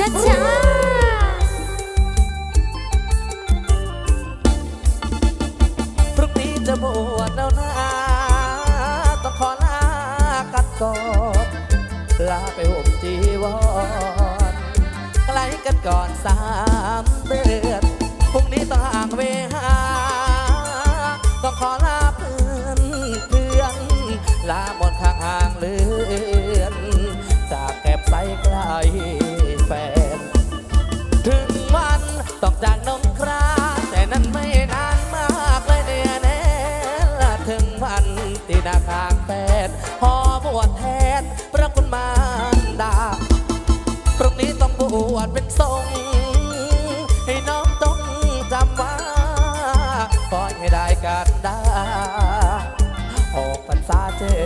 จ้าพรุ่งนี้จะบวชแล้วนะ ต้องขอลากันก่อนลาไปห่มจีวรไกลกันก่อนสามเดือนพรุ่งนี้ต้องห่างเวหาต้องขอลาเพื่อนเพื่อน ลาหมดข้างห่างเลือน จากแก็บใสไกล นพอบวชแทนพระคุณมารดาพรุ่งนี้ต้องบวชเป็นทรงให้น้องต้องจำว่าคอยให้ได้กันดาออกพรรษาเจอ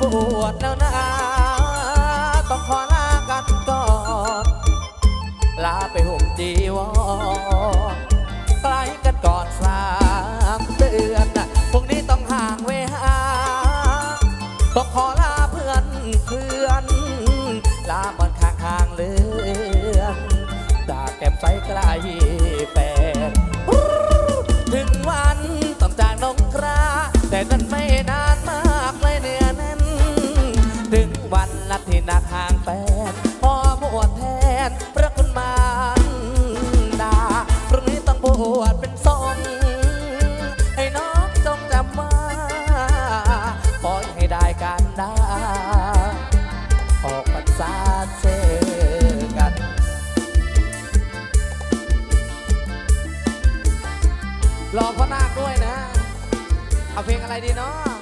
บวชแล้วนะต้องขอลากันก่อนลาไปห่มจีวรไกลกันก่อนสามเดือนนะพรุ่งนี้ต้องห่างเวหาต้องขอลาเพื่อนเพื่อน ลาเหมือนข้างห่างเลือนจากแก้มใสไกลแฟนถึงวันต้องจากนงคราแต่นั้นไม่ รอพ่อนาคด้วยนะ เอาเพลงอะไรดีเนาะ